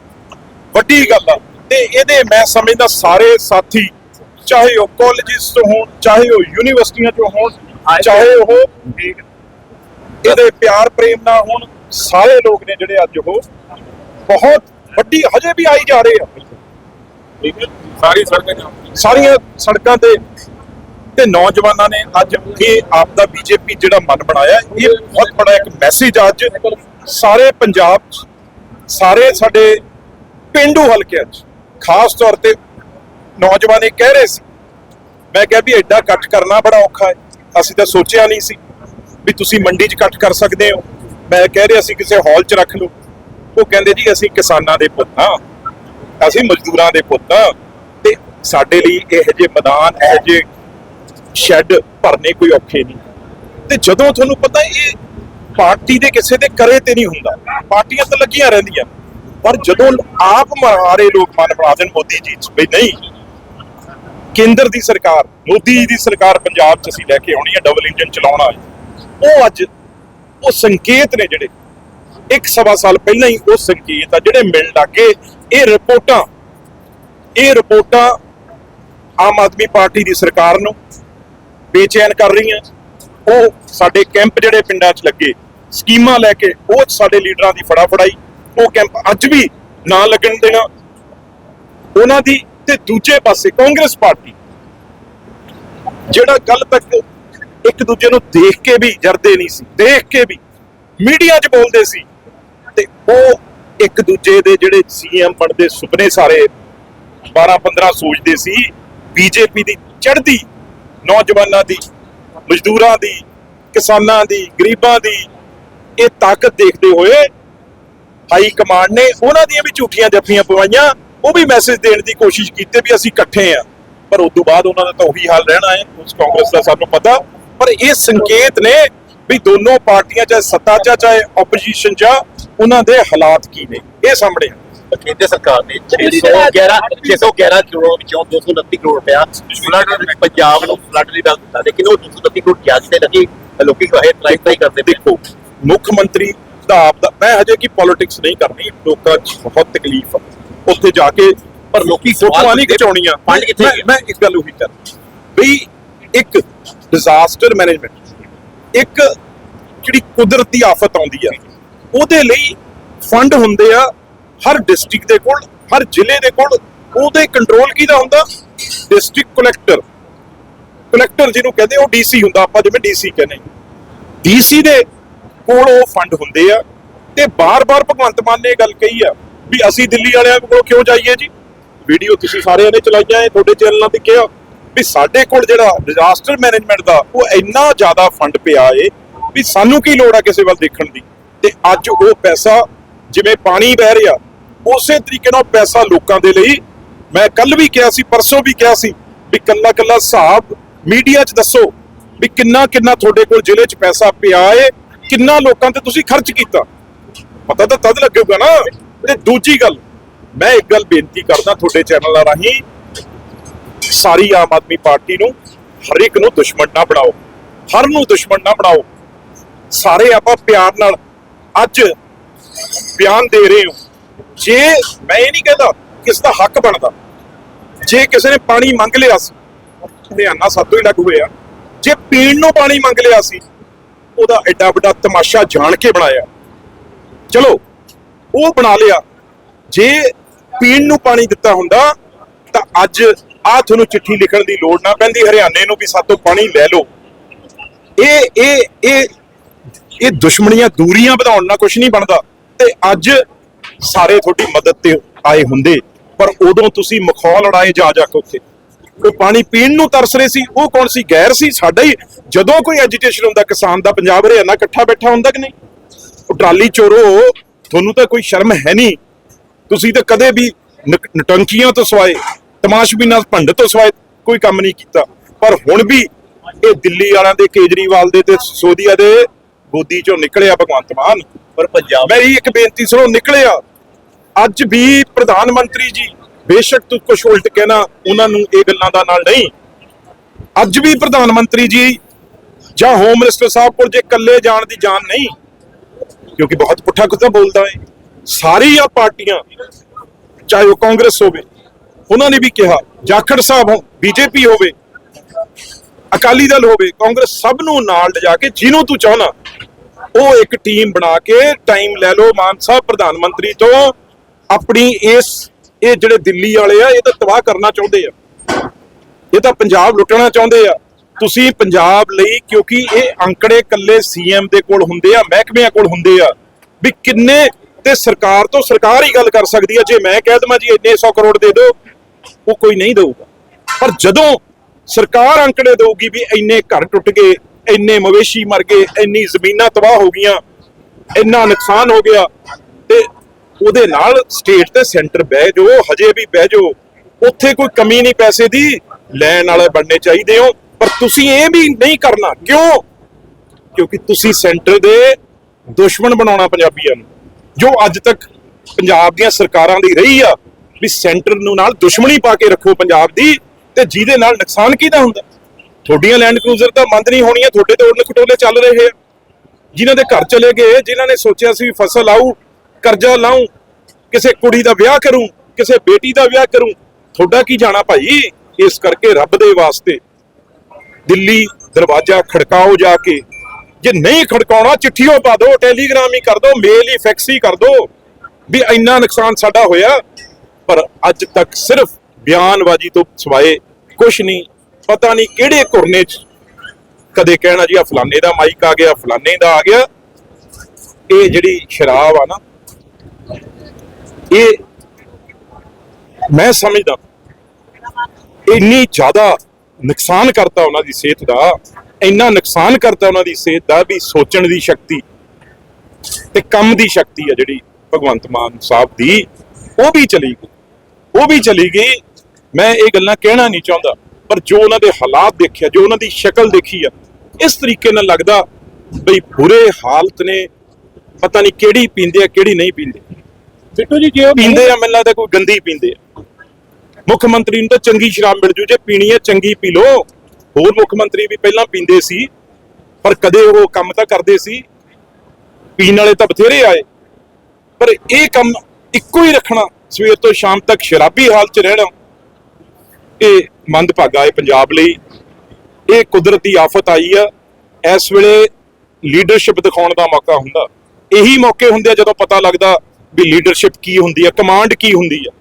ਵੱਡੀ ਗੱਲ ਆ। ਤੇ ਇਹਦੇ ਮੈਂ ਸਮਝਦਾ ਸਾਰੇ ਸਾਥੀ ਚਾਹੇ ਉਹ ਕਾਲਜਿਸ ਤੋਂ ਹੋਣ ਚਾਹੇ ਉਹ ਯੂਨੀਵਰਸਿਟੀਆਂ ਤੋਂ ਹੋਣ ਚਾਹੇ ਉਹ ਇਹਦੇ ਪਿਆਰ ਪ੍ਰੇਮ ਨਾਲ ਹੋਣ ਸਾਰੇ ਲੋਕ ਨੇ ਜਿਹੜੇ ਅੱਜ ਉਹ ਬਹੁਤ ਵੱਡੀ ਹਜੇ ਵੀ ਆਈ ਜਾ ਰਹੇ ਆ। ਸਾਰੀ ਸੜਕਾਂ ਸਾਰੀਆਂ ਸੜਕਾਂ ਤੇ ਤੇ ਨੌਜਵਾਨਾਂ ਨੇ ਅੱਜ ਇਹ ਆਪ ਦਾ ਬੀਜੇਪੀ ਜਿਹੜਾ ਮਨ ਬਣਾਇਆ, ਇਹ ਬਹੁਤ ਬੜਾ ਇੱਕ ਮੈਸੇਜ ਅੱਜ ਸਾਰੇ ਪੰਜਾਬ 'ਚ, ਸਾਰੇ ਸਾਡੇ ਪਿੰਡੂ ਹਲਕਿਆਂ 'ਚ, ਖਾਸ ਤੌਰ ਤੇ ਨੌਜਵਾਨ ਇਹ ਕਹਿ ਰਹੇ ਸੀ, ਮੈਂ ਕਿਹਾ ਵੀ ਐਡਾ ਇਕੱਠ ਕਰਨਾ ਬੜਾ ਔਖਾ ਹੈ, ਅਸੀਂ ਤਾਂ ਸੋਚਿਆ ਨਹੀਂ ਸੀ ਵੀ ਤੁਸੀਂ ਮੰਡੀ 'ਚ ਇਕੱਠ ਕਰ ਸਕਦੇ ਹੋ। ਮੈਂ ਕਹਿ ਰਿਹਾ ਸੀ ਕਿਸੇ ਹਾਲ 'ਚ ਰੱਖ ਲਓ। ਉਹ ਕਹਿੰਦੇ ਜੀ, ਅਸੀਂ ਕਿਸਾਨਾਂ ਦੇ ਪੁੱਤ ਹਾਂ, ਅਸੀਂ ਮਜ਼ਦੂਰਾਂ ਦੇ ਪੁੱਤ ਹਾਂ ਤੇ ਸਾਡੇ ਲਈ ਇਹ ਜਿਹੇ ਮੈਦਾਨ, ਇਹ ਜਿਹੇ ਸ਼ੈੱਡ ਭਰਨੇ ਕੋਈ ਔਖੇ ਨਹੀਂ। ਤੇ ਜਦੋਂ ਤੁਹਾਨੂੰ ਪਤਾ ਇਹ ਪਾਰਟੀ ਦੇ ਕਿਸੇ ਦੇ ਕਰੇ ਤੇ ਨਹੀਂ ਹੁੰਦਾ, ਪਾਰਟੀਆਂ ਤਾਂ ਲੱਗੀਆਂ ਰਹਿੰਦੀਆਂ। ਪਰ ਜਦੋਂ ਆਪ ਮਾਰੇ ਲੋਕ ਮਨ ਬਣਾ ਦੇਣ ਮੋਦੀ ਜੀ ਵੀ ਨਹੀਂ, ਕੇਂਦਰ ਦੀ ਸਰਕਾਰ, ਮੋਦੀ ਦੀ ਸਰਕਾਰ ਪੰਜਾਬ ਚ ਅਸੀਂ ਲੈ ਕੇ ਆਉਣੀ ਹੈ ਡਬਲ ਇੰਜਨ ਚਲਾਉਣਾ ਉਹ ਅੱਜ, ਉਹ ਸੰਕੇਤ ਨੇ ਜਿਹੜੇ। ਇੱਕ ਸਵਾ ਸਾਲ ਪਹਿਲਾਂ ਹੀ ਉਹ ਸੰਕੇਤ ਆ, ਜਿਹੜੇ ਮਿਲਣ ਲੱਗੇ ਇਹ ਰਿਪੋਰਟਾਂ ਇਹ ਰਿਪੋਰਟਾਂ ਆਮ ਆਦਮੀ ਪਾਰਟੀ ਦੀ ਸਰਕਾਰ ਨੂੰ ਬੇਚੈਨ ਕਰ ਰਹੀਆਂ। ਉਹ ਸਾਡੇ ਕੈਂਪ ਜਿਹੜੇ ਪਿੰਡਾਂ 'ਚ ਲੱਗੇ, ਸਕੀਮਾਂ ਲੈ ਕੇ ਉਹ ਸਾਡੇ ਲੀਡਰਾਂ ਦੀ ਫੜਾ ਫੜਾਈ ਉਹ ਕੈਂਪ ਅੱਜ ਵੀ ਨਾ ਲੱਗਣ ਦੇਣਾ। ਉਹਨਾਂ ਦੀ ਤੇ ਦੂਜੇ ਪਾਸੇ ਕਾਂਗਰਸ ਪਾਰਟੀ, ਜਿਹੜਾ ਕੱਲ ਤੱਕ ਇੱਕ ਦੂਜੇ ਨੂੰ ਦੇਖ ਕੇ ਵੀ ਜਰਦੇ ਨਹੀਂ ਸੀ, ਦੇਖ ਕੇ ਵੀ ਮੀਡੀਆ 'ਚ ਬੋਲਦੇ ਸੀ। ਤੇ ਉਹ ਇੱਕ ਦੂਜੇ ਦੇ ਜਿਹੜੇ ਸੀਐਮ ਬਣਦੇ ਸੁਪਨੇ ਸਾਰੇ 12 15 ਸੋਚਦੇ ਸੀ, ਬੀਜੇਪੀ ਦੀ ਚੜ੍ਹਦੀ ਨੌਜਵਾਨਾਂ ਦੀ ਮਜ਼ਦੂਰਾਂ ਦੀ ਕਿਸਾਨਾਂ ਦੀ ਗਰੀਬਾਂ ਦੀ ਇਹ ਤਾਕਤ ਦੇਖਦੇ ਹੋਏ ਹਾਈ ਕਮਾਂਡ ਨੇ ਉਹਨਾਂ ਦੀਆਂ ਵੀ ਝੂਠੀਆਂ ਜੱਫੀਆਂ ਪਵਾਈਆਂ ਉਹ ਵੀ ਮੈਸੇਜ ਦੇਣ ਦੀ ਕੋਸ਼ਿਸ਼ ਕੀਤੀ ਵੀ ਅਸੀਂ ਇਕੱਠੇ ਆ ਪਰ ਉਸ ਤੋਂ ਬਾਅਦ ਉਹਨਾਂ ਦਾ ਤਾਂ ਉਹੀ ਹਾਲ ਰਹਿਣਾ ਹੈ ਉਸ ਕਾਂਗਰਸ ਦਾ ਸਾਨੂੰ ਪਤਾ। ਪਰ ਇਹ ਸੰਕੇਤ ਨੇ ਵੀ ਦੋਨੋਂ ਪਾਰਟੀਆਂ ਚਾਹੇ ਸੱਤਾ 'ਚ ਆ, ਚਾਹੇ ਆਪੋਜੀਸ਼ਨ 'ਚ ਆ, ਉਹਨਾਂ ਦੇ ਹਾਲਾਤ ਕੀ ਨੇ ਇਹ ਸਾਹਮਣੇ ਆ ਕੇਂਦਰ ਸਰਕਾਰ ਨੇ 611 611 ਕਰੋੜ ਵਿੱਚੋਂ 229 ਕਰੋੜ ਰੁਪਇਆ ਫਲੱਡ ਪੰਜਾਬ ਨੂੰ ਫਲੱਡ ਦੀ ਗੱਲ ਦਿੱਤਾ। ਲੇਕਿਨ ਉਹ 229 ਕਰੋੜ ਕਿਆ ਤੇ ਲੱਗੀ ਲੋਕੀ ਕਹੇ ਟਰਾਈ ਟਰਾਈ ਕਰਦੇ। ਦੇਖੋ ਮੁੱਖ ਮੰਤਰੀ ਦਾ ਆਪ ਦਾ ਮੈਂ ਹਜੇ ਕੀ ਪੋਲਿਟਿਕਸ ਨਹੀਂ ਕਰਨੀ ਲੋਕਾਂ 'ਚ ਬਹੁਤ ਤਕਲੀਫ ਉੱਥੇ ਜਾ ਕੇ ਪਰ ਲੋਕੀ ਫੋਟੋਆਂ ਨਹੀਂ ਖਿਚਾਉਣੀਆਂ ਮੈਂ- ਇੱਕ ਗੱਲ ਉਹੀ ਕਰ ਵੀ ਇੱਕ ਡਿਜ਼ਾਸਟਰ ਮੈਨੇਜਮੈਂਟ ਇੱਕ ਜਿਹੜੀ ਕੁਦਰਤੀ ਆਫਤ ਆਉਂਦੀ ਆ ਉਹਦੇ ਲਈ ਫੰਡ ਹੁੰਦੇ ਆ ਹਰ ਡਿਸਟ੍ਰਿਕਟ ਦੇ ਕੋਲ, ਹਰ ਜ਼ਿਲ੍ਹੇ ਦੇ ਕੋਲ, ਉਹਦੇ ਕੰਟਰੋਲ ਕਿਹਦਾ ਹੁੰਦਾ? ਡਿਸਟ੍ਰਿਕਟ ਕਲੈਕਟਰ ਕਲੈਕਟਰ ਜਿਹਨੂੰ ਕਹਿੰਦੇ ਉਹ ਡੀਸੀ ਹੁੰਦਾ, ਆਪਾਂ ਜਿਵੇਂ ਡੀਸੀ ਕਹਿੰਦੇ ਡੀਸੀ ਦੇ ਕੋਲ ਉਹ ਫੰਡ ਹੁੰਦੇ ਆ, ਤੇ ਬਾਰ-ਬਾਰ ਭਗਵੰਤ ਮਾਨ ਨੇ ਇਹ ਗੱਲ ਕਹੀ ਆ ਵੀ ਅਸੀਂ ਦਿੱਲੀ ਵਾਲਿਆਂ ਕੋਲ ਕਿਉਂ ਜਾਈਏ ਜੀ? ਵੀਡੀਓ ਤੁਸੀਂ ਸਾਰਿਆਂ ਨੇ ਚਲਾਈਆਂ, ਇਹ ਤੁਹਾਡੇ ਚੈਨਲਾਂ ਤੇ ਕਿਹਾ ਵੀ ਸਾਡੇ ਕੋਲ ਜਿਹੜਾ ਡਿਜ਼ਾਸਟਰ ਮੈਨੇਜਮੈਂਟ ਦਾ, ਉਹ ਇੰਨਾ ਜ਼ਿਆਦਾ ਫੰਡ ਪਿਆ ਏ ਵੀ ਸਾਨੂੰ ਕੀ ਲੋੜ ਆ ਕਿਸੇ ਵੱਲ ਦੇਖਣ ਦੀ? ਤੇ ਅੱਜ ਉਹ ਪੈਸਾ ਜਿਵੇਂ ਪਾਣੀ ਵਹਿ ਰਿਹਾ ਉਸੇ ਤਰੀਕੇ ਨਾਲ ਪੈਸਾ ਲੋਕਾਂ ਦੇ ਲਈ। ਮੈਂ ਕੱਲ ਵੀ ਕਿਹਾ ਸੀ, ਪਰਸੋਂ ਵੀ ਕਿਹਾ ਸੀ ਵੀ ਕੱਲਾ ਕੱਲਾ ਹਿਸਾਬ ਮੀਡੀਆ 'ਚ ਦੱਸੋ ਵੀ ਕਿੰਨਾ ਕਿੰਨਾ ਤੁਹਾਡੇ ਕੋਲ ਜ਼ਿਲ੍ਹੇ 'ਚ ਪੈਸਾ ਪਿਆ ਏ, ਕਿੰਨਾ ਲੋਕਾਂ ਤੇ ਤੁਸੀਂ ਖਰਚ ਕੀਤਾ। ਪਤਾ ਤਾਂ ਤਦ ਲੱਗੇਗਾ ਨਾ। ਤੇ ਦੂਜੀ ਗੱਲ, ਮੈਂ ਇੱਕ ਗੱਲ ਬੇਨਤੀ ਕਰਦਾ ਤੁਹਾਡੇ ਚੈਨਲ ਰਾਹੀਂ, ਸਾਰੀ ਆਮ ਆਦਮੀ ਪਾਰਟੀ ਨੂੰ, ਹਰ ਇੱਕ ਨੂੰ ਦੁਸ਼ਮਣ ਨਾ ਬਣਾਓ। ਹਰ ਨੂੰ ਦੁਸ਼ਮਣ ਨਾ ਬਣਾਓ। ਸਾਰੇ ਆਪਾਂ ਪਿਆਰ ਨਾਲ ਅੱਜ ਬਿਆਨ ਦੇ ਰਹੇ ਹੋ। ਜੇ ਮੈਂ ਇਹ ਨਹੀਂ ਕਹਿੰਦਾ ਕਿਸ ਦਾ ਹੱਕ ਬਣਦਾ, ਜੇ ਕਿਸੇ ਨੇ ਪਾਣੀ ਮੰਗ ਲਿਆ ਸੀ ਹਰਿਆਣਾ ਸਾਤੋਂ ਹੀ ਲੱਗ ਹੋਇਆ, ਜੇ ਪੀਣ ਨੂੰ ਪਾਣੀ ਮੰਗ ਲਿਆ ਸੀ, ਉਹਦਾ ਐਡਾ ਵੱਡਾ ਤਮਾਸ਼ਾ ਜਾਣ ਕੇ ਬਣਾਇਆ। ਚਲੋ, ਉਹ ਬਣਾ ਲਿਆ। ਜੇ ਪੀਣ ਨੂੰ ਪਾਣੀ ਦਿੱਤਾ ਹੁੰਦਾ, ਤਾਂ ਅੱਜ ਆ ਤੁਹਾਨੂੰ ਚਿੱਠੀ ਲਿਖਣ ਦੀ ਲੋੜ ਨਾ ਪੈਂਦੀ, ਹਰਿਆਣੇ ਨੂੰ ਵੀ ਸਾਤੋਂ ਪਾਣੀ ਲੈ ਲਓ। ਇਹ ਇਹ ਇਹ ਇਹ ਦੁਸ਼ਮਣੀਆਂ ਦੂਰੀਆਂ ਵਧਾਉਣ ਨਾਲ ਕੁਝ ਨਹੀਂ ਬਣਦਾ। ਤੇ ਅੱਜ ਸਾਰੇ ਤੁਹਾਡੀ ਮਦਦ ਤੇ ਆਏ ਹੁੰਦੇ, ਪਰ ਉਦੋਂ ਤੁਸੀਂ ਮਖੌਲ ਲੜਾਏ ਜਾ ਜਾ ਕੇ ਉੱਥੇ। ਕੋਈ ਪਾਣੀ ਪੀਣ ਨੂੰ ਤਰਸ ਰਹੇ ਸੀ? ਉਹ ਕੌਣ ਸੀ? ਗੈਰ ਸੀ? ਸਾਡਾ ਹੀ? ਜਦੋਂ ਕੋਈ ਐਜੀਟੇਸ਼ਨ ਹੁੰਦਾ, ਕਿਸਾਨ ਦਾ ਪੰਜਾਬ ਹਰਿਆਣਾ ਇਕੱਠਾ ਬੈਠਾ ਹੁੰਦਾ ਕਿ ਨਹੀਂ? ਉਹ ਟਰਾਲੀ ਚੋਰੋ, ਤੁਹਾਨੂੰ ਤਾਂ ਕੋਈ ਸ਼ਰਮ ਹੈ ਨਹੀਂ। ਤੁਸੀਂ ਤਾਂ ਕਦੇ ਵੀ ਨਟੰਕੀਆਂ ਤੋਂ ਸਵਾਏ, ਤਮਾਸ਼ਬੀਨਾਂ ਭੰਡ ਤੋਂ ਸਵਾਏ, ਕੋਈ ਕੰਮ ਨਹੀਂ ਕੀਤਾ। ਪਰ ਹੁਣ ਵੀ ਇਹ ਦਿੱਲੀ ਵਾਲਿਆਂ ਦੇ ਕੇਜਰੀਵਾਲ ਦੇ ਤੇ ਸੋਦੀਆ ਦੇ ਗੋਦੀ ਚੋਂ ਨਿਕਲਿਆ ਭਗਵੰਤ ਮਾਨ। ਪਰ ਪੰਜਾਬ ਮੇਰੀ ਇੱਕ ਬੇਨਤੀ ਸੁਣੋ ਨਿਕਲਿਆ। ਅੱਜ ਵੀ ਪ੍ਰਧਾਨ ਮੰਤਰੀ ਜੀ ਬੇਸ਼ੱਕ ਤੂੰ ਕੁਝ ਉਲਟ ਕਹਿਣਾ ਉਹਨਾਂ ਨੂੰ ਇਹ ਗੱਲਾਂ ਦਾ ਨਾਲ ਨਹੀਂ। ਅੱਜ ਵੀ ਪ੍ਰਧਾਨ ਮੰਤਰੀ ਜੀ ਜਾਂ ਹੋਮ ਮਿਨਿਸਟਰ ਸਾਹਿਬ ਕੋਲ ਜੇ ਇਕੱਲੇ ਜਾਣ ਦੀ ਜਾਨ ਨਹੀਂ ਕਿਉਂਕਿ ਬਹੁਤ ਪੁੱਠਾ ਕੁੱਤਾ ਬੋਲਦਾ ਹੈ ਸਾਰੀਆਂ ਪਾਰਟੀਆਂ ਚਾਹੇ ਉਹ ਕਾਂਗਰਸ ਹੋਵੇ ਉਹਨਾਂ ਨੇ ਵੀ ਕਿਹਾ ਜਾਖੜ ਸਾਹਿਬ ਹੋ ਬੀਜੇਪੀ ਹੋਵੇ ਅਕਾਲੀ ਦਲ ਹੋਵੇ, ਕਾਂਗਰਸ ਸਭ ਨੂੰ ਨਾਲ ਲਿਜਾ ਕੇ ਜਿਹਨੂੰ ਤੂੰ ਚਾਹਨਾ ਉਹ ਇੱਕ ਟੀਮ ਬਣਾ ਕੇ ਟਾਈਮ ਲੈ ਲਓ ਮਾਨ ਸਾਹਿਬ, ਪ੍ਰਧਾਨ ਮੰਤਰੀ ਤੋਂ। ਆਪਣੀ ਇਸ, ਇਹ ਜਿਹੜੇ ਦਿੱਲੀ ਵਾਲੇ ਆ, ਇਹ ਤਾਂ ਤਬਾਹ ਕਰਨਾ ਚਾਹੁੰਦੇ ਆ। ਇਹ ਤਾਂ ਪੰਜਾਬ ਲੁੱਟਣਾ ਚਾਹੁੰਦੇ ਆ। ਤੁਸੀਂ ਪੰਜਾਬ ਲਈ, ਕਿਉਂਕਿ ਇਹ ਅੰਕੜੇ ਕੱਲੇ ਸੀਐਮ ਦੇ ਕੋਲ ਹੁੰਦੇ ਆ, ਮਹਿਕਮਿਆਂ ਕੋਲ ਹੁੰਦੇ ਆ। ਵੀ ਕਿੰਨੇ, ਤੇ ਸਰਕਾਰ ਤੋਂ ਸਰਕਾਰ ਹੀ ਗੱਲ ਕਰ ਸਕਦੀ ਆ, ਜੇ ਮੈਂ ਕਹਿ ਦਵਾਂ ਜੀ, ਇੰਨੇ 100 ਕਰੋੜ ਦੇ ਦਿਓ, ਉਹ ਕੋਈ ਨਹੀਂ ਦੇਊਗਾ। ਪਰ ਜਦੋਂ ਸਰਕਾਰ ਅੰਕੜੇ ਦੇਊਗੀ ਵੀ ਇੰਨੇ ਘਰ ਟੁੱਟ ਗਏ, ਇੰਨੇ ਮਵੇਸ਼ੀ ਮਰ ਗਏ, ਇੰਨੀ ਜ਼ਮੀਨਾਂ ਤਬਾਹ ਹੋ ਗਈਆਂ, ਇੰਨਾ ਨੁਕਸਾਨ ਹੋ ਗਿਆ। ਤੇ ਉਹਦੇ ਨਾਲ ਸਟੇਟ ਤੇ ਸੈਂਟਰ ਬਹਿ ਜੋ ਹਜੇ ਵੀ ਬਹਿ ਜੋ ਉੱਥੇ ਕੋਈ ਕਮੀ ਨਹੀਂ ਪੈਸੇ ਦੀ, ਲੈਣ ਵਾਲੇ ਬਣਨੇ ਚਾਹੀਦੇ ਹੋ। ਪਰ ਤੁਸੀਂ ਇਹ ਵੀ ਨਹੀਂ ਕਰਨਾ। ਕਿਉਂ? ਕਿਉਂਕਿ ਤੁਸੀਂ ਸੈਂਟਰ ਦੇ ਦੁਸ਼ਮਣ ਬਣਾਉਣਾ ਪੰਜਾਬੀਆਂ ਨੂੰ। ਜੋ ਅੱਜ ਤੱਕ ਪੰਜਾਬ ਦੀਆਂ ਸਰਕਾਰਾਂ ਦੀ ਰਹੀ ਆ, ਵੀ ਸੈਂਟਰ ਨੂੰ ਨਾਲ ਦੁਸ਼ਮਣੀ ਪਾ ਕੇ ਰੱਖੋ ਪੰਜਾਬ ਦੀ। ਤੇ ਜਿਹਦੇ ਨਾਲ ਨੁਕਸਾਨ ਕਿਹਦਾ ਹੁੰਦਾ? ਤੁਹਾਡੀਆਂ ਲੈਂਡ ਕਰੂਜ਼ਰ ਤਾਂ ਬੰਦ ਨਹੀਂ ਹੋਣੀਆਂ ਤੁਹਾਡੇ ਤੇ ਉੜਨ ਖਟੋਲੇ ਚੱਲ ਰਹੇ ਆ ਜਿਨ੍ਹਾਂ ਦੇ ਘਰ ਚਲੇ ਗਏ, ਜਿਨ੍ਹਾਂ ਨੇ ਸੋਚਿਆ ਸੀ ਵੀ ਫਸਲ ਆਊ, ਕਰਜ਼ਾ ਲਾਉਂ ਕਿਸੇ ਕੁੜੀ ਦਾ ਵਿਆਹ ਕਰੂੰ, ਕਿਸੇ ਬੇਟੀ ਦਾ ਵਿਆਹ ਕਰੂੰ, ਤੁਹਾਡਾ ਕੀ ਜਾਣਾ ਭਾਈ? ਇਸ ਕਰਕੇ ਰੱਬ ਦੇ ਵਾਸਤੇ ਦਿੱਲੀ ਦਰਵਾਜ਼ਾ ਖੜਕਾਓ ਜਾ ਕੇ। ਜੇ ਨਹੀਂ ਖੜਕਾਉਣਾ, ਚਿੱਠੀਓ ਪਾ ਦਿਓ, ਟੈਲੀਗ੍ਰਾਮ ਹੀ ਕਰ ਦਿਓ, ਮੇਲ ਹੀ, ਫੈਕਸ ਹੀ ਕਰ ਦਿਓ, ਵੀ ਇੰਨਾ ਨੁਕਸਾਨ ਸਾਡਾ ਹੋਇਆ। ਪਰ ਅੱਜ ਤੱਕ ਸਿਰਫ ਬਿਆਨਬਾਜ਼ੀ ਤੋਂ ਸਿਵਾਏ ਕੁਝ ਨਹੀਂ, ਪਤਾ ਨਹੀਂ ਕਿਹੜੇ ਘੁਰਨੇ 'ਚ ਕਦੇ ਕਹਿਣਾ ਜੀ ਆ ਫਲਾਣੇ ਦਾ ਮਾਈਕ ਆ ਗਿਆ ਫਲਾਣੇ ਦਾ ਆ ਗਿਆ। ਇਹ ਜਿਹੜੀ ਸ਼ਰਾਬ ਆ ਨਾ, ਇਹ ਮੈਂ ਸਮਝਦਾ, ਇੰਨੀ ਜ਼ਿਆਦਾ ਨੁਕਸਾਨ ਕਰਤਾ ਉਹਨਾਂ ਦੀ ਸਿਹਤ ਦਾ, ਇੰਨਾ ਨੁਕਸਾਨ ਕਰਤਾ ਉਹਨਾਂ ਦੀ ਸਿਹਤ ਦਾ ਵੀ ਸੋਚਣ ਦੀ ਸ਼ਕਤੀ ਤੇ ਕੰਮ ਦੀ ਸ਼ਕਤੀ ਆ ਜਿਹੜੀ ਭਗਵੰਤ ਮਾਨ ਸਾਹਿਬ ਦੀ, ਉਹ ਵੀ ਚਲੀ ਗਈ, ਉਹ ਵੀ ਚਲੀ ਗਈ। ਮੈਂ ਇਹ ਗੱਲਾਂ ਕਹਿਣਾ ਨਹੀਂ ਚਾਹੁੰਦਾ ਪਰ ਜੋ ਉਹਨਾਂ ਦੇ ਹਾਲਾਤ ਦੇਖਿਆ ਜੋ ਉਹਨਾਂ ਦੀ ਸ਼ਕਲ ਦੇਖੀ ਆ ਇਸ ਤਰੀਕੇ ਨਾਲ ਲੱਗਦਾ ਬਈ ਬੁਰੇ ਹਾਲਤ ਨੇ ਪਤਾ ਨਹੀਂ ਕਿਹੜੀ ਪੀਂਦੇ ਆ ਕਿਹੜੀ ਨਹੀਂ ਪੀਂਦੇ। ਬਿੱਟੂ ਜੀ ਜੇ ਉਹ ਪੀਂਦੇ ਆ ਮੈਨੂੰ ਲੱਗਦਾ ਕੋਈ ਗੰਦੀ ਪੀਂਦੇ ਆ। ਮੁੱਖ ਮੰਤਰੀ ਨੂੰ ਤਾਂ ਚੰਗੀ ਸ਼ਰਾਬ ਮਿਲ ਜੂ ਜੇ ਪੀਣੀ ਹੈ ਚੰਗੀ ਪੀ ਲੋ ਹੋਰ ਮੁੱਖ ਮੰਤਰੀ ਵੀ ਪਹਿਲਾਂ ਪੀਂਦੇ ਸੀ ਪਰ ਕਦੇ ਉਹ ਕੰਮ ਤਾਂ ਕਰਦੇ ਸੀ। ਪੀਣ ਵਾਲੇ ਤਾਂ ਬਥੇਰੇ ਆਏ। ਪਰ ਇਹ ਕੰਮ ਇੱਕੋ ਹੀ ਰੱਖਣਾ ਸਵੇਰ ਤੋਂ ਸ਼ਾਮ ਤੱਕ ਸ਼ਰਾਬੀ ਹਾਲਤ 'ਚ ਰਹਿਣਾ। ਇਹ ਮੰਦਭਾਗਾ ਹੈ ਪੰਜਾਬ ਲਈ। ਇਹ ਕੁਦਰਤੀ ਆਫਤ ਆਈ ਆ। ਇਸ ਵੇਲੇ ਲੀਡਰਸ਼ਿਪ ਦਿਖਾਉਣ ਦਾ ਮੌਕਾ ਹੁੰਦਾ। ਇਹੀ ਮੌਕੇ ਹੁੰਦੇ ਆ ਜਦੋਂ ਪਤਾ ਲੱਗਦਾ ਵੀ ਲੀਡਰਸ਼ਿਪ ਕੀ ਹੁੰਦੀ ਆ ਕਮਾਂਡ ਕੀ ਹੁੰਦੀ ਆ।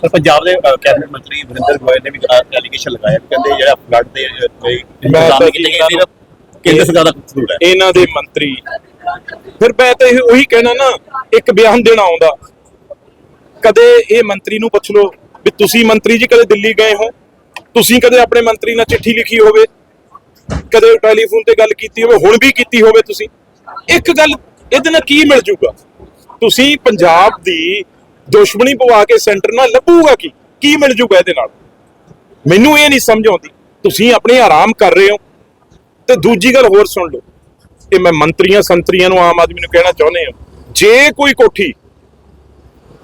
ਸਰ ਪੰਜਾਬ ਦੇ ਕੈਬਨਿਟ ਮੰਤਰੀ ਵਰਿੰਦਰ ਗੋਇਲ ਨੇ ਵੀ ਐਲੀਗੇਸ਼ਨ ਲਗਾਇਆ ਕਿ ਕਹਿੰਦੇ ਜਿਹੜਾ ਫਲੱਡ ਦੇ ਕੋਈ ਇੰਤਜ਼ਾਮ ਕੀਤੇ ਗਏ ਕੇਂਦਰ ਸਰਕਾਰ ਦਾ ਕਸੂਰ ਹੈ? ਇਹਨਾਂ ਦੇ ਮੰਤਰੀ। ਫਿਰ ਮੈਂ ਤਾਂ ਇਹ ਉਹੀ ਕਹਿਣਾ ਨਾ ਇੱਕ ਬਿਆਨ ਦੇਣਾ ਆਉਂਦਾ। ਕਦੇ ਇਹ ਮੰਤਰੀ ਨੂੰ ਪੁੱਛ ਲਓ ਵੀ ਤੁਸੀਂ ਮੰਤਰੀ ਜੀ ਕਦੇ ਦਿੱਲੀ ਗਏ ਹੋ? ਤੁਸੀਂ ਕਦੇ ਆਪਣੇ ਮੰਤਰੀ ਨਾਲ ਚਿੱਠੀ ਲਿਖੀ ਹੋਵੇ? ਕਦੇ ਟੈਲੀਫੋਨ ਤੇ ਗੱਲ ਕੀਤੀ ਹੋਵੇ? ਹੁਣ ਵੀ ਕੀਤੀ ਹੋਵੇ ਤੁਸੀਂ? ਇੱਕ ਗੱਲ ਇਹਦੇ ਨਾਲ ਕੀ ਮਿਲ ਜੂਗਾ? ਤੁਸੀਂ ਪੰਜਾਬ ਦੀ ਦੁਸ਼ਮਣੀ ਪਵਾ ਕੇ ਸੈਂਟਰ ਨਾਲ ਲੱਭੂਗਾ ਕੀ? ਕੀ ਮਿਲ ਜੂਗਾ ਇਹਦੇ ਨਾਲ? ਮੈਨੂੰ ਇਹ ਨਹੀਂ ਸਮਝ ਆਉਂਦੀ। ਤੁਸੀਂ ਆਪਣੇ ਆਰਾਮ ਕਰ ਰਹੇ ਹੋ। ਤੇ ਦੂਜੀ ਗੱਲ ਹੋਰ ਸੁਣ ਲਓ। ਇਹ ਮੈਂ ਮੰਤਰੀਆਂ ਸੰਤਰੀਆਂ ਨੂੰ ਆਮ ਆਦਮੀ ਨੂੰ ਕਹਿਣਾ ਚਾਹੁੰਦੇ ਹਾਂ। ਜੇ ਕੋਈ ਕੋਠੀ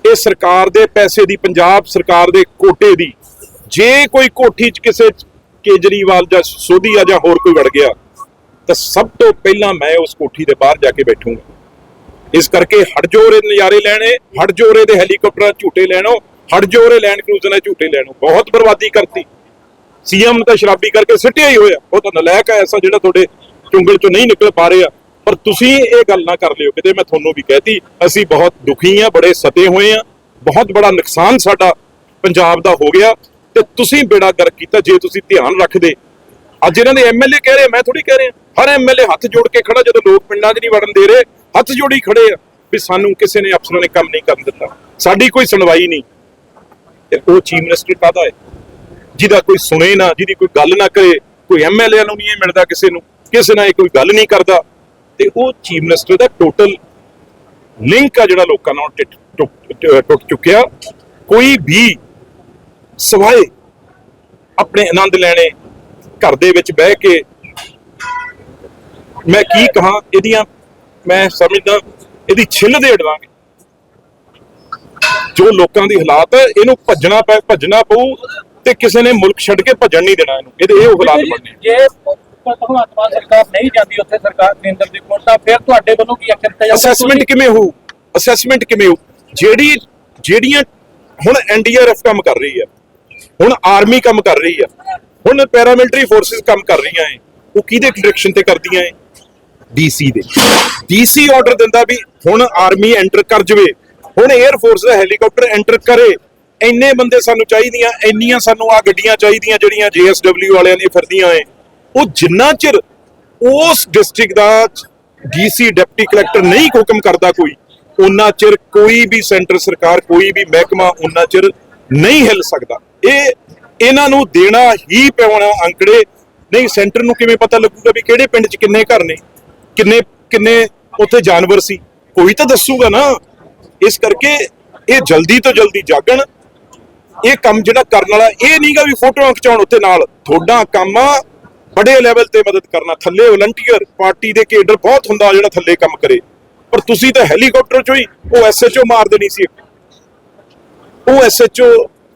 ਇਹ ਸਰਕਾਰ ਦੇ ਪੈਸੇ ਦੀ, ਪੰਜਾਬ ਸਰਕਾਰ ਦੇ ਕੋਟੇ ਦੀ। ਜੇ ਕੋਈ ਕੋਠੀ 'ਚ ਕਿਸੇ ਕੇਜਰੀਵਾਲ ਜਾਂ ਸੋਧੀਆ ਜਾਂ ਹੋਰ ਕੋਈ ਵੜ ਗਿਆ, ਤਾਂ ਸਭ ਤੋਂ ਪਹਿਲਾਂ ਮੈਂ ਉਸ ਕੋਠੀ ਦੇ ਬਾਹਰ ਜਾ ਕੇ ਬੈਠੂੰਗਾ। ਇਸ ਕਰਕੇ ਹਟਜੋਰੇ ਨਜ਼ਾਰੇ ਲੈਣੇ ਹਟਜੋਰੇ ਦੇ ਹੈਲੀਕਾਪਟਰਾਂ ਝੂਟੇ ਲੈਣੋ ਹਟਜੋਰੇ ਲੈਂਡ ਕਰੂਜ਼ਰ ਨਾਲ ਝੂਟੇ ਲੈਣੋ। ਬਹੁਤ ਬਰਬਾਦੀ ਕਰਤੀ। ਸੀਐਮ ਤਾਂ ਸ਼ਰਾਬੀ ਕਰਕੇ ਸਿੱਟਿਆ ਹੀ ਹੋਇਆ। ਉਹ ਤਾਂ ਨਲਾਇਕ ਹੈ ਐਸਾ ਜਿਹੜਾ ਤੁਹਾਡੇ ਚੁੰਗਲ ਚੋਂ ਨਹੀਂ ਨਿਕਲ ਪਾ ਰਿਹਾ। ਪਰ ਤੁਸੀਂ ਇਹ ਗੱਲ ਨਾ ਕਰ ਲਿਓ, ਕਿਤੇ ਮੈਂ ਤੁਹਾਨੂੰ ਵੀ ਕਹਿਤੀ, ਅਸੀਂ ਬਹੁਤ ਦੁਖੀ ਆ ਬੜੇ ਸਤੇ ਹੋਏ ਆ ਬਹੁਤ ਬੜਾ ਨੁਕਸਾਨ ਸਾਡਾ ਪੰਜਾਬ ਦਾ ਹੋ ਗਿਆ ਤੇ ਤੁਸੀਂ ਬੇੜਾ ਗਰਕ ਕੀਤਾ ਜੇ ਤੁਸੀਂ ਧਿਆਨ ਰੱਖਦੇ। ਅੱਜ ਇਹਨਾਂ ਦੇ ਐਮਐਲਏ ਕਹਿ ਰਹੇ ਮੈਂ ਥੋੜੀ ਕਹਿ ਰਿਹਾ, ਹਰ ਐਮਐਲਏ ਹੱਥ ਜੋੜ ਕੇ ਖੜਾ ਜਦੋਂ ਲੋਕ ਪਿੰਡਾਂ 'ਚ ਨਹੀਂ ਵੜਨ ਦੇ ਰਹੇ, ਹੱਥ ਜੋੜੀ ਖੜੇ ਆ ਵੀ ਸਾਨੂੰ ਕਿਸੇ ਨੇ, ਅਫਸਰਾਂ ਨੇ ਕੰਮ ਨਹੀਂ ਕਰਨ ਦਿੱਤਾ। ਸਾਡੀ ਕੋਈ ਸੁਣਵਾਈ ਨਹੀਂ। ਤੇ ਉਹ ਚੀਫ ਮਿਨਿਸਟਰ ਕਾਹਦਾ ਹੈ? ਜਿਹਦਾ ਕੋਈ ਸੁਣੇ ਨਾ, ਜਿਹਦੀ ਕੋਈ ਗੱਲ ਨਾ ਕਰੇ, ਕੋਈ ਐਮਐਲਏ ਨੂੰ ਨਹੀਂ ਇਹ ਮਿਲਦਾ ਕਿਸੇ ਨੂੰ, ਕਿਸੇ ਨਾਲ ਇਹ ਕੋਈ ਗੱਲ ਨਹੀਂ ਕਰਦਾ। ਤੇ ਉਹ ਚੀਫ ਮਿਨਿਸਟਰ ਦਾ ਟੋਟਲ ਲਿੰਕ ਆ ਜਿਹੜਾ ਲੋਕਾਂ ਨਾਲ ਟੁੱਟ ਚੁੱਕਿਆ। ਕੋਈ ਵੀ ਸਵਾਏ ਆਪਣੇ ਆਨੰਦ ਲੈਣੇ ਘਰ ਦੇ ਵਿੱਚ ਬਹਿ ਕੇ ਮੈਂ ਕੀ ਕਹਾਂ, ਇਹਦੀਆਂ ਮੈਂ ਸਮਝਦਾ, ਇਹਦੀ ਛਿੱਲ ਦੇ ਅੜਵਾਂਗੇ। ਜੋ ਲੋਕਾਂ ਦੀ ਹਾਲਾਤ ਹੈ ਇਹਨੂੰ ਭੱਜਣਾ ਪੈ ਭੱਜਣਾ ਪਊ ਤੇ ਕਿਸੇ ਨੇ ਮੁਲਕ ਛੱਡ ਕੇ ਭੱਜਣ ਨਹੀਂ ਦੇਣਾ ਇਹਨੂੰ। ਇਹਦੇ ਇਹ ਹਾਲਾਤ ਬਣਨੇ ਜੇ ਭਗਵੰਤ ਮਾਨ ਸਰਕਾਰ ਨਹੀਂ ਜਾਂਦੀ ਉੱਥੇ ਸਰਕਾਰ ਕੇਂਦਰ ਦੀ ਕੋਲ ਤਾਂ ਫਿਰ ਤੁਹਾਡੇ ਵੱਲੋਂ ਕੀ ਐਕਸ਼ਨ ਲਿਆ ਜਾਊਗਾ ਅਸੈਸਮੈਂਟ ਕਿਵੇਂ ਹੋਊ? ਅਸੈਸਮੈਂਟ ਕਿਵੇਂ ਹੋਊ? ਜਿਹੜੀ ਜਿਹੜੀਆਂ ਹੁਣ ਐਨਡੀਆਰਐਫ ਕੰਮ ਕਰ ਰਹੀ ਹੈ ਹੁਣ ਆਰਮੀ ਕੰਮ ਕਰ ਰਹੀ ਹੈ ਹੁਣ ਪੈਰਾਮਿਲਟਰੀ ਫੋਰਸਸ ਕੰਮ ਕਰ ਰਹੀਆਂ ਏ, ਉਹ ਕਿਹਦੇ ਡਾਇਰੈਕਸ਼ਨ ਤੇ ਕਰਦੀਆਂ ਏ? ਡੀਸੀ ਦੇ। ਡੀਸੀ ਆਰਡਰ ਦਿੰਦਾ ਵੀ ਹੁਣ ਆਰਮੀ ਐਂਟਰ ਕਰ ਜਵੇ, ਹੁਣ 에ਅਰ ਫੋਰਸ ਦਾ ਹੈਲੀਕਾਪਟਰ ਐਂਟਰ ਕਰੇ, ਇੰਨੇ ਬੰਦੇ ਸਾਨੂੰ ਚਾਹੀਦੀਆਂ, ਇੰਨੀਆਂ ਸਾਨੂੰ ਆ ਗੱਡੀਆਂ ਚਾਹੀਦੀਆਂ ਜਿਹੜੀਆਂ ਜੀਐਸਡਬਲਯੂ ਵਾਲਿਆਂ ਦੀਆਂ ਫਿਰਦੀਆਂ ਏ। ਉਹ ਜਿੰਨਾ ਚਿਰ ਉਸ ਡਿਸਟ੍ਰਿਕਟ ਦਾ ਡੀਸੀ ਡਿਪਟੀ ਕਲੈਕਟਰ ਨਹੀਂ ਹੁਕਮ ਕਰਦਾ ਕੋਈ, ਉਹਨਾਂ ਚਿਰ ਕੋਈ ਵੀ ਸੈਂਟਰ ਸਰਕਾਰ, ਕੋਈ ਵੀ ਮਹਿਕਮਾ ਉਹਨਾਂ ਚਿਰ ਨਹੀਂ ਹਿੱਲ ਸਕਦਾ। ਇਹ, ਇਹਨਾਂ ਨੂੰ ਦੇਣਾ ਹੀ ਪੈਣਾ ਅੰਕੜੇ। ਨਹੀਂ ਸੈਂਟਰ ਨੂੰ ਕਿਵੇਂ ਪਤਾ ਲੱਗੂਗਾ ਵੀ ਕਿਹੜੇ ਪਿੰਡ 'ਚ ਕਿੰਨੇ ਘਰ ਨੇ, ਕਿੰਨੇ ਕਿੰਨੇ ਉੱਥੇ ਜਾਨਵਰ ਸੀ? ਕੋਈ ਤਾਂ ਦੱਸੂਗਾ ਨਾ। ਇਸ ਕਰਕੇ ਇਹ ਜਲਦੀ ਤੋਂ ਜਲਦੀ ਜਾਗਣ। ਇਹ ਕੰਮ ਜਿਹੜਾ ਕਰਨ ਵਾਲਾ, ਇਹ ਨਹੀਂਗਾ ਵੀ ਫੋਟੋਆਂ ਖਿਚਾਉਣ ਉੱਤੇ ਨਾਲ। ਤੁਹਾਡਾ ਕੰਮ ਆ ਬੜੇ ਲੈਵਲ ਤੇ ਮਦਦ ਕਰਨਾ, ਥੱਲੇ ਵਲੰਟੀਅਰ ਪਾਰਟੀ ਦੇ ਕੇਡਰ ਬਹੁਤ ਹੁੰਦਾ ਜਿਹੜਾ ਥੱਲੇ ਕੰਮ ਕਰੇ। ਪਰ ਤੁਸੀਂ ਤਾਂ ਹੈਲੀਕਾਪਟਰ ਚੋਂ ਹੀ ਉਹ ਐਸਐਚਓ ਮਾਰ ਦੇਣੀ ਸੀ। ਉਹ ਐਸਐਚਓ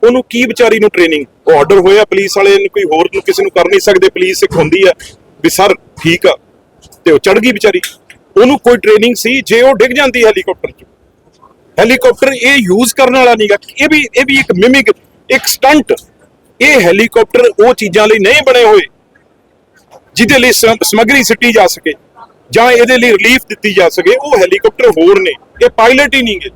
ਉਹਨੂੰ ਕੀ ਵਿਚਾਰੀ ਨੂੰ ਟ੍ਰੇਨਿੰਗ ਉਹ ਆਰਡਰ ਹੋਇਆ ਪੁਲਿਸ ਵਾਲੇ ਨੂੰ, ਕੋਈ ਹੋਰ ਨੂੰ ਕਿਸੇ ਨੂੰ ਕਰ ਨਹੀਂ ਸਕਦੇ ਪੁਲਿਸ ਇੱਕ ਹੁੰਦੀ ਹੈ ਵੀ ਸਰ ਠੀਕ ਆ, ਤੇ ਉਹ ਚੜ ਗਈ ਵਿਚਾਰੀ। ਉਹਨੂੰ ਕੋਈ ਟ੍ਰੇਨਿੰਗ ਸੀ, ਜੇ ਉਹ ਡਿੱਗ ਜਾਂਦੀ ਹੈਲੀਕਾਪਟਰ 'ਚ। ਹੈਲੀਕਾਪਟਰ ਇਹ ਯੂਜ਼ ਕਰਨ ਵਾਲਾ ਨਹੀਂਗਾ ਇਹ ਵੀ ਇਹ ਵੀ ਇੱਕ ਮਿਮਿਕ ਇੱਕ ਸਟੰਟ ਇਹ ਹੈਲੀਕਾਪਟਰ ਉਹ ਚੀਜ਼ਾਂ ਲਈ ਨਹੀਂ ਬਣੇ ਹੋਏ। ਜਿਹਦੇ ਲਈ ਸਮ- ਸਮੱਗਰੀ ਸਿੱਟੀ ਜਾ ਸਕੇ ਜਾਂ ਇਹਦੇ ਲਈ ਰਿਲੀਫ ਦਿੱਤੀ ਜਾ ਸਕੇ, ਉਹ ਹੈਲੀਕਾਪਟਰ ਹੋਰ ਨੇ। ਇਹ ਪਾਇਲਟ ਹੀ ਨਹੀਂਗੇ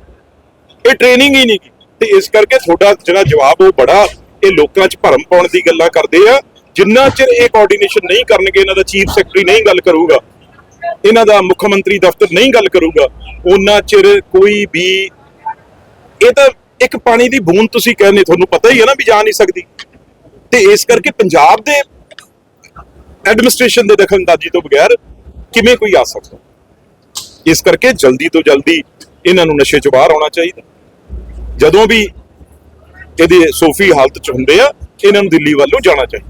ਇਹ ਟ੍ਰੇਨਿੰਗ ਹੀ ਨਹੀਂ ਗੀ। ਤੇ ਇਸ ਕਰਕੇ ਤੁਹਾਡਾ ਜਿਹੜਾ ਜਵਾਬ ਉਹ ਬੜਾ, ਇਹ ਲੋਕਾਂ 'ਚ ਭਰਮ ਪਾਉਣ ਦੀ ਗੱਲਾਂ ਕਰਦੇ ਆ। ਜਿੰਨਾ ਚਿਰ ਇਹ ਕੋਆਰਡੀਨੇਸ਼ਨ ਨਹੀਂ ਕਰਨਗੇ, ਇਹਨਾਂ ਦਾ ਚੀਫ ਸੈਕਟਰੀ ਨਹੀਂ ਗੱਲ ਕਰੂਗਾ, ਇਹਨਾਂ ਦਾ ਮੁੱਖ ਮੰਤਰੀ ਦਫ਼ਤਰ ਨਹੀਂ ਗੱਲ ਕਰੂਗਾ ਉਹਨਾਂ ਚਿਰ ਕੋਈ ਵੀ ਇਹ ਤਾਂ ਇੱਕ ਪਾਣੀ ਦੀ ਬੂੰਦ ਤੁਸੀਂ ਕਹਿੰਦੇ, ਤੁਹਾਨੂੰ ਪਤਾ ਹੀ ਹੈ ਨਾ ਵੀ ਜਾ ਨਹੀਂ ਸਕਦੀ। ਤੇ ਇਸ ਕਰਕੇ ਪੰਜਾਬ ਦੇ ਐਡਮਿਨਿਸਟ੍ਰੇਸ਼ਨ ਦੇ ਦਖਲਅੰਦਾਜ਼ੀ ਤੋਂ ਬਗੈਰ ਕਿਵੇਂ ਕੋਈ ਆ ਸਕਦਾ? ਇਸ ਕਰਕੇ ਜਲਦੀ ਤੋਂ ਜਲਦੀ ਇਹਨਾਂ ਨੂੰ ਨਸ਼ੇ ਚੋਂ ਬਾਹਰ ਆਉਣਾ ਚਾਹੀਦਾ। ਜਦੋਂ ਵੀ ਇਹਦੇ ਸੋਫੀ ਹਾਲਤ ਚ ਹੁੰਦੇ ਆ, ਇਹਨਾਂ ਨੂੰ ਦਿੱਲੀ ਵੱਲ ਨੂੰ ਜਾਣਾ ਚਾਹੀਦਾ।